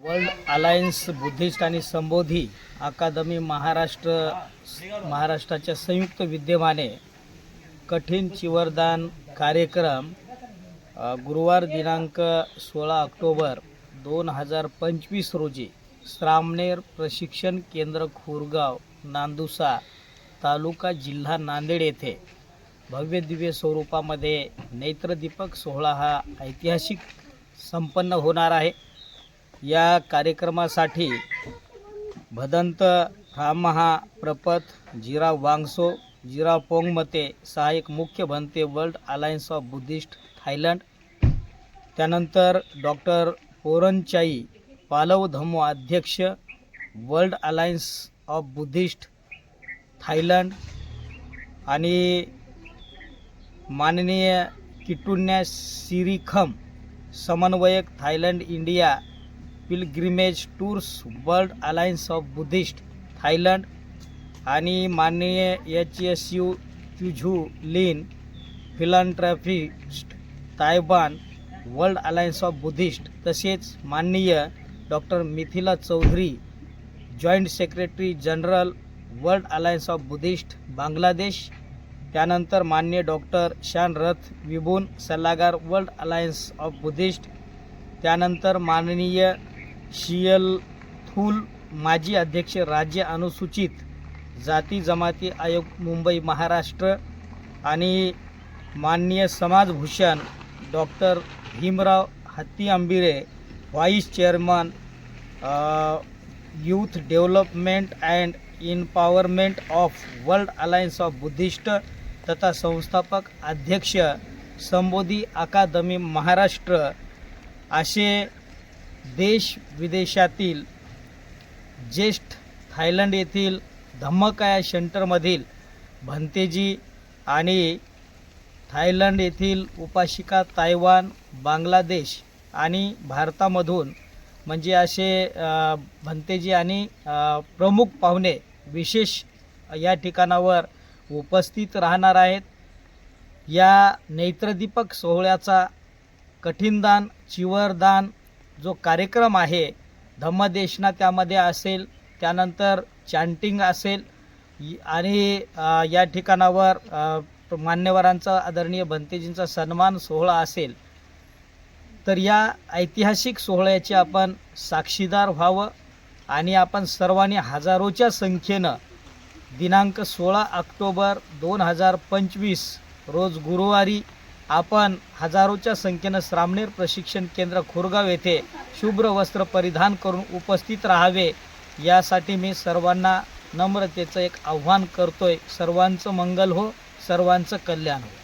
World alliance Buddhist आणि संबोधी अकादमी महाराष्ट्र महाराष्ट्राच्या संयुक्त विद्यमाने कठीण चिवरदान कार्यक्रम गुरुवार दिनांक सोळा ऑक्टोबर दोन हजार पंचवीस रोजी श्रामनेर प्रशिक्षण केंद्र खुरगाव नांदुसा तालुका जिल्हा नांदेड येथे भव्य दिव्य स्वरूपामध्ये नेत्रदीपक सोहळा हा ऐतिहासिक संपन्न होणार आहे. या कार्यक्रमासाठी भदंत रामहा प्रपत जिराव वांगसो जिराव पोंगमते सहाय्यक मुख्य Bhante world alliance of Buddhist Thailand त्यानंतर डॉक्टर पोरनचाई पालव धम्मो अध्यक्ष world alliance of Buddhist Thailand आणि माननीय किटुन्या सिरिखम समन्वयक Thailand India pilgrimage tours world alliance of Buddhist Thailand आणि माननीय एच एस यू क्युझू लिन philanthropist Taiwan world alliance of Buddhist तसेच माननीय doctor Mithila Chowdhury joint secretary general world alliance of Buddhist Bangladesh त्यानंतर मान्य डॉक्टर शान रथ विभून सल्लागार वर्ल्ड अलायन्स ऑफ बुद्धिस्ट त्यानंतर माननीय शियल थूल माजी अध्यक्ष राज्य अनुसूचित जाती जमाती आयोग मुंबई महाराष्ट्र आणि माननीय समाजभूषण doctor Bhimrao Hatti Ambire vice chairman youth development and empowerment of world alliance of Buddhist तथा संस्थापक अध्यक्ष संबोधी अकादमी महाराष्ट्र असे देश विदेशातील ज्येष्ठ थायलंड येथील धम्मकाया सेंटरमधील भंतेजी आणि थायलंड येथील उपाशिका तायवान बांगलादेश आणि भारतामधून म्हणजे असे भंतेजी आणि प्रमुख पाहुणे विशेष या ठिकाणावर उपस्थित राहणार आहेत. या नेत्रदीपक सोहळ्याचा कठीणदान चिवरदान जो कार्यक्रम आहे धम्मदेशना त्यामध्ये असेल त्यानंतर चॅन्टिंग असेल आणि या ठिकाणावर मान्यवरांचा आदरणीय भंतेजींचा सन्मान सोहळा असेल तर या ऐतिहासिक सोहळ्याचे आपण साक्षीदार व्हावं आणि आपण सर्वांनी हजारोच्या संख्येनं दिनांक सोळा ऑक्टोबर दोन हजार पंचवीस रोज गुरुवारी आपण हजारोच्या संख्येनं श्रामणेर प्रशिक्षण केंद्र खुरगाव येथे शुभ्र वस्त्र परिधान करून उपस्थित राहावे यासाठी मी सर्वांना नम्रतेचं एक आव्हान करतोय. सर्वांचं मंगल हो सर्वांचं कल्याण हो.